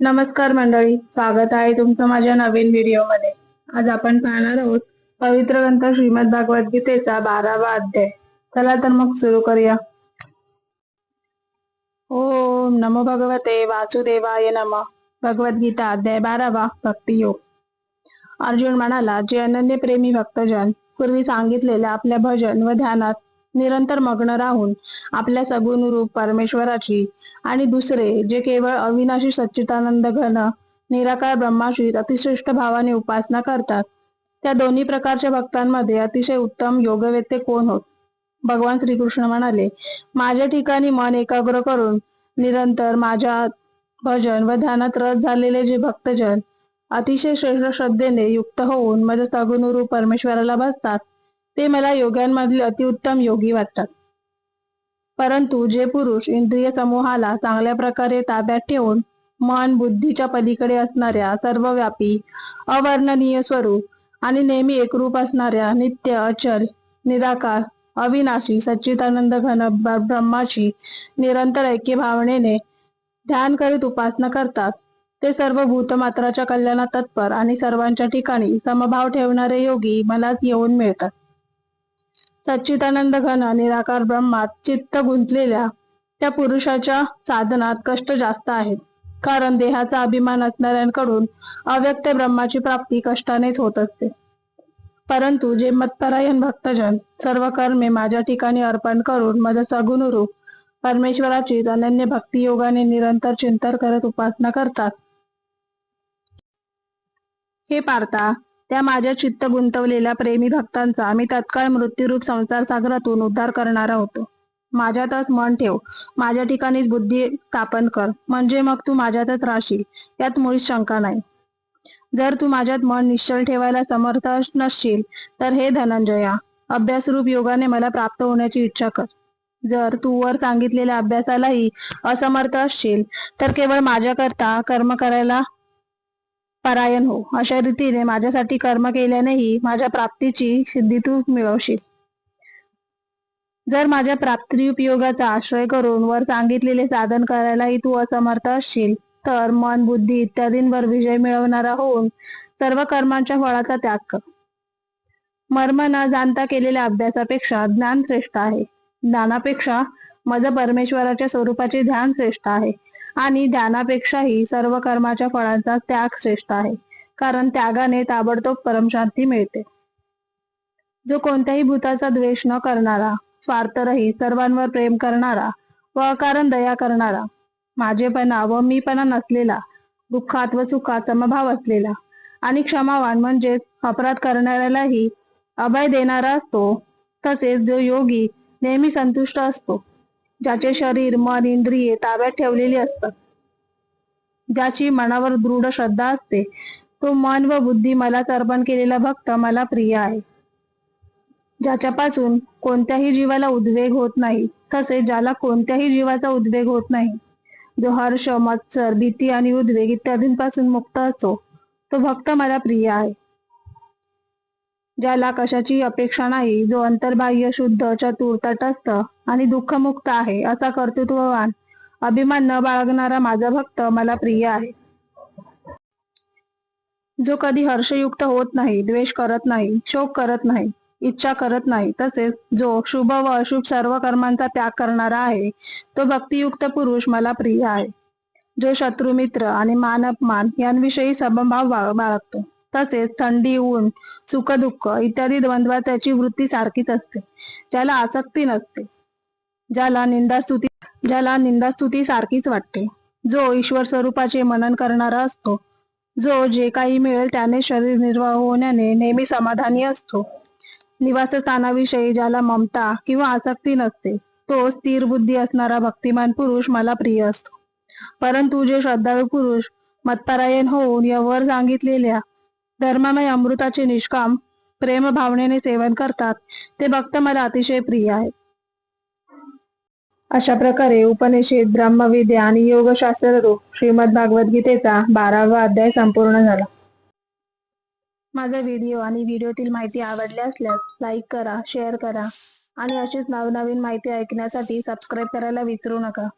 नमस्कार मंडळी स्वागत आहे तुमचं माझ्या नवीन व्हिडिओमध्ये आज आपण पाहणार आहोत पवित्र ग्रंथ श्रीमद भागवत गीतेचा बारावा अध्याय. चला तर मग सुरू करूया. ओम नमो भगवते वासुदेवाय नम. भगवद्गीता अध्याय बारावा भक्ती योग. अर्जुन म्हणाला जे अनन्य प्रेमी भक्तजन पूर्वी सांगितलेल्या आपल्या भजन व ध्यानात निरंतर मग्न राहून आपल्या सगुण रूप परमेश्वराची आणि दुसरे जे केवळ अविनाशी सच्चिदानंद घन निराकार ब्रह्माशी अतिश्रेष्ठ भावाने उपासना करतात त्या दोन्ही प्रकारच्या भक्तांमध्ये अतिशय उत्तम योगवेत्ते कोण होत? भगवान श्रीकृष्ण म्हणाले माझ्या ठिकाणी मन एकाग्र करून निरंतर माझ्या भजन व ध्यानात रस झालेले जे भक्तजन अतिशय श्रेष्ठ श्रद्धेने युक्त होऊन माझ्या सगुणरूप परमेश्वराला बसतात ते मला योग्यांमधील अतिउत्तम योगी वाटतात. परंतु जे पुरुष इंद्रिय समूहाला चांगल्या प्रकारे ताब्यात ठेवून मन बुद्धीच्या पलीकडे असणाऱ्या सर्वव्यापी अवर्णनीय स्वरूप आणि नेहमी एकरूप असणाऱ्या नित्य अचल निराकार अविनाशी सच्चिदानंद घन ब्रह्माची निरंतर ऐक्य भावनेने ध्यान करीत उपासना करतात ते सर्व भूतमात्राच्या कल्याणात तत्पर आणि सर्वांच्या ठिकाणी समभाव ठेवणारे योगी मलाच येऊन मिळतात. सच्चिदानंद घन निराकार ब्रह्मात चित्त गुंतलेल्या त्या पुरुषाच्या साधनात कष्ट जास्त आहेत. कारण देहाचा अभिमान असणाऱ्यांकडून अव्यक्त ब्रह्माची प्राप्ती कष्टानेच होत असते. परंतु जे मतपरायण भक्तजन सर्व कर्मे माझ्या ठिकाणी अर्पण करून माझं गुणरूप परमेश्वराची अनन्य भक्ती योगाने निरंतर चिंतन करत उपासना करतात. हे पार्था त्या माझ्या चित्त गुंतवलेल्या प्रेमी भक्तांचा मी तत्काळ मृत्यूरूप संसार सागरातून उद्धार करणारा होतो. माझ्यातच मन ठेव. माझ्या ठिकाणीच बुद्धी स्थापन कर. म्हणजे मग तू माझ्यातच राहशील. यात मुळीच शंका नाही. जर तू माझ्यात मन निश्चल ठेवायला समर्थ नसशील तर हे धनंजया अभ्यासरूप योगाने मला प्राप्त होण्याची इच्छा कर. जर तू वर सांगितलेल्या अभ्यासालाही असमर्थ असशील तर केवळ माझ्याकरता कर्म करायला परायण हो. अशा रीतीने माझ्यासाठी कर्म केल्यानेही माझ्या प्राप्तीची सिद्धी तू मिळवशील. जर माझ्या प्राप्ती उपयोगाचा आश्रय करून वर सांगितलेले साधन करायलाही तू असमर्थ असशील तर मन बुद्धी इत्यादींवर विजय मिळवणारा होऊन सर्व कर्मांच्या फळाचा त्याग कर. मर्म न जाणता केलेल्या अभ्यासापेक्षा ज्ञान श्रेष्ठ आहे. ज्ञानापेक्षा मज परमेश्वराच्या स्वरूपाचे ध्यान श्रेष्ठ आहे. आणि ध्यानापेक्षाही सर्व कर्माच्या फळांचा त्याग श्रेष्ठ आहे. कारण त्यागाने ताबडतोब परमशांती मिळते. जो कोणत्याही भूताचा द्वेष न करणारा स्वार्थरही सर्वांवर प्रेम करणारा व अकारण दया करणारा माझेपणा व मीपणा नसलेला दुःखात व सुखात समभाव असलेला आणि क्षमावान म्हणजेच अपराध करणाऱ्यालाही अभय देणारा असतो तसेच जो योगी नेहमी संतुष्ट असतो. ज्याचे शरीर मन इंद्रिये ताब्यात ठेवलेली असतात. ज्याची मनावर दृढ श्रद्धा असते तो मन व बुद्धी मला अर्पण केलेला भक्त मला प्रिय आहे. ज्याच्यापासून कोणत्याही जीवाला उद्वेग होत नाही तसे ज्याला कोणत्याही जीवाचा उद्वेग होत नाही जो हर्ष मत्सर भीती आणि उद्वेग इत्यादींपासून मुक्त असतो तो भक्त मला प्रिय आहे. ज्याला कशाची अपेक्षा नाही जो अंतर्बाह्य शुद्ध चतुर तटस्थ आणि दुःखमुक्त आहे असा कर्तृत्ववान अभिमान न बाळगणारा माझा भक्त मला प्रिय आहे. जो कधी हर्षयुक्त होत नाही द्वेष करत नाही शोक करत नाही इच्छा करत नाही तसेच जो शुभ व अशुभ सर्व कर्मांचा त्याग करणारा आहे तो भक्तियुक्त पुरुष मला प्रिय आहे. जो शत्रू मित्र आणि मान अपमान यांविषयी समभाव बाळगतो. तसेच थंडी ऊन सुख दुःख इत्यादी द्वंद्वात त्याची वृत्ती सारखीच असते. ज्याला आसक्ती नसते. ज्याला निंदास्तुती ज्याला निंदास्तुती सारखीच वाटते. जो ईश्वर स्वरूपाचे मनन करणारा असतो. जो जे काही मिळेल त्याने शरीर निर्वाह होण्याने नेहमी समाधानी असतो. निवासस्थानाविषयी ज्याला ममता किंवा आसक्ती नसते तो स्थिर बुद्धी असणारा भक्तिमान पुरुष मला प्रिय असतो. परंतु जे श्रद्धाळू पुरुष मतपरायण होऊन यावर सांगितलेल्या धर्ममय अमृताचे निष्काम प्रेम भावनेने सेवन करतात ते भक्त मला अतिशय प्रिय आहेत. अशा प्रकारे उपनिषद ब्रह्मविद्या आणि योगशास्त्र रूप श्रीमद भागवत गीतेचा बारावा अध्याय संपूर्ण झाला. माझा व्हिडिओ आणि व्हिडिओतील माहिती आवडली असल्यास लाईक करा शेअर करा आणि अशीच नवनवीन माहिती ऐकण्यासाठी सबस्क्राईब करायला विसरू नका.